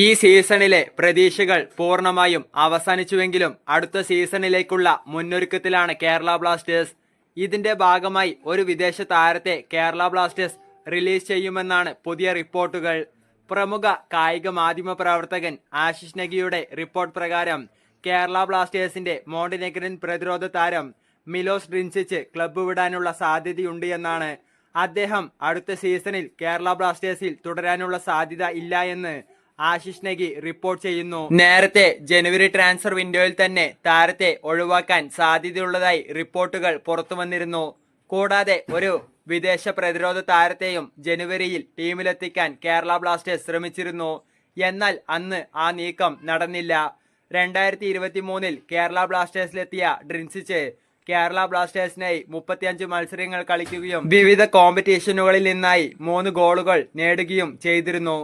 ഈ സീസണിലെ പ്രതീക്ഷകൾ പൂർണമായും അവസാനിച്ചുവെങ്കിലും അടുത്ത സീസണിലേക്കുള്ള മുന്നൊരുക്കത്തിലാണ് കേരള ബ്ലാസ്റ്റേഴ്സ്. ഇതിന്റെ ഭാഗമായി ഒരു വിദേശ താരത്തെ കേരള ബ്ലാസ്റ്റേഴ്സ് റിലീസ് ചെയ്യുമെന്നാണ് പുതിയ റിപ്പോർട്ടുകൾ. പ്രമുഖ കായിക മാധ്യമ പ്രവർത്തകൻ ആശിഷ് നഗിയുടെ റിപ്പോർട്ട് പ്രകാരം കേരള ബ്ലാസ്റ്റേഴ്സിന്റെ മോണ്ടിനെഗ്രൻ പ്രതിരോധ താരം മിലോസ് ഡ്രിൻസിച്ച് ക്ലബ്ബ് വിടാനുള്ള സാധ്യതയുണ്ട് എന്നാണ് അദ്ദേഹം അടുത്ത സീസണിൽ കേരള ബ്ലാസ്റ്റേഴ്സിൽ തുടരാനുള്ള സാധ്യത ഇല്ല എന്ന് ആശിഷ് നഗി റിപ്പോർട്ട് ചെയ്യുന്നു. നേരത്തെ ജനുവരി ട്രാൻസ്ഫർ വിൻഡോയിൽ തന്നെ താരത്തെ ഒഴിവാക്കാൻ സാധ്യതയുള്ളതായി റിപ്പോർട്ടുകൾ പുറത്തു വന്നിരുന്നു. കൂടാതെ ഒരു വിദേശ പ്രതിരോധ താരത്തെയും ജനുവരിയിൽ ടീമിലെത്തിക്കാൻ കേരള ബ്ലാസ്റ്റേഴ്സ് ശ്രമിച്ചിരുന്നു. എന്നാൽ അന്ന് ആ നീക്കം നടന്നില്ല. രണ്ടായിരത്തി ഇരുപത്തി മൂന്നിൽ കേരള ബ്ലാസ്റ്റേഴ്സിലെത്തിയ ഡ്രിൻസിച്ച് കേരള ബ്ലാസ്റ്റേഴ്സിനായി മുപ്പത്തിയഞ്ച് മത്സരങ്ങൾ കളിക്കുകയും വിവിധ കോമ്പറ്റീഷനുകളിൽ നിന്നായി മൂന്ന് ഗോളുകൾ നേടുകയും ചെയ്തിരുന്നു.